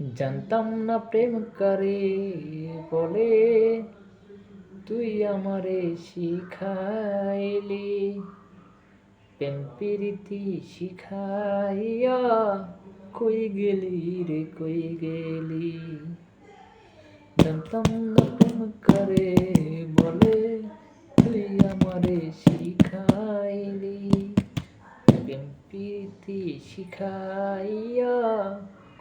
জানতাম না প্রেম করে বলে। তুই আমারে শিখাইলি, প্রেম প্রীতি শিখাইয়া কই গেলি রে, কই গেলি? জানতাম না প্রেম করে বলে, তুই আমারে শিখাইলি। প্রেম প্রীতি শিখাইয়া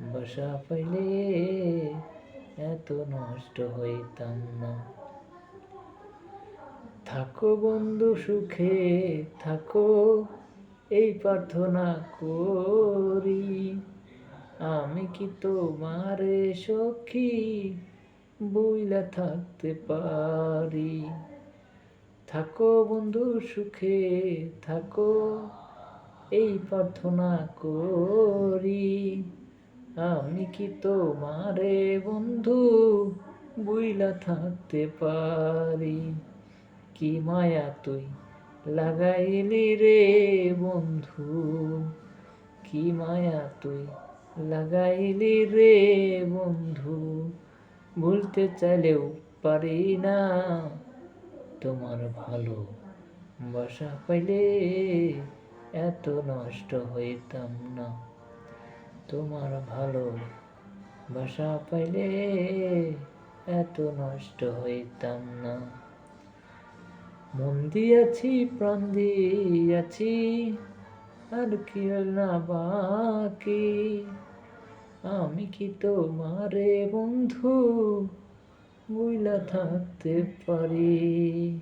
বাসা পাইলে এত নষ্ট হইতাম না। থাকো বন্ধু সুখে, থাকো, এই প্রার্থনা করি। আমি কি তোমারে সখী বইলা থাকতে পারি? থাকো বন্ধু সুখে, থাকো, এই প্রার্থনা করি। কি তোমারে বন্ধু? বুইলা থাকতে পারি। কি মায়া তুই লাগাইলি রে বন্ধু? কি মায়া তুই লাগাইলি রে বন্ধু? ভুলতে চাইলেও পারি না। তোমার ভালো বাসা পাইলে এত নষ্ট হইতাম না। তোমার ভালো বাসা পাইলে এত নষ্ট হইতাম না। মন দিয়াছি, প্রাণ দিয়াছি, আর কি না বাকি। আমি কি তোমারে বন্ধু বুইলা থাকতে পারি?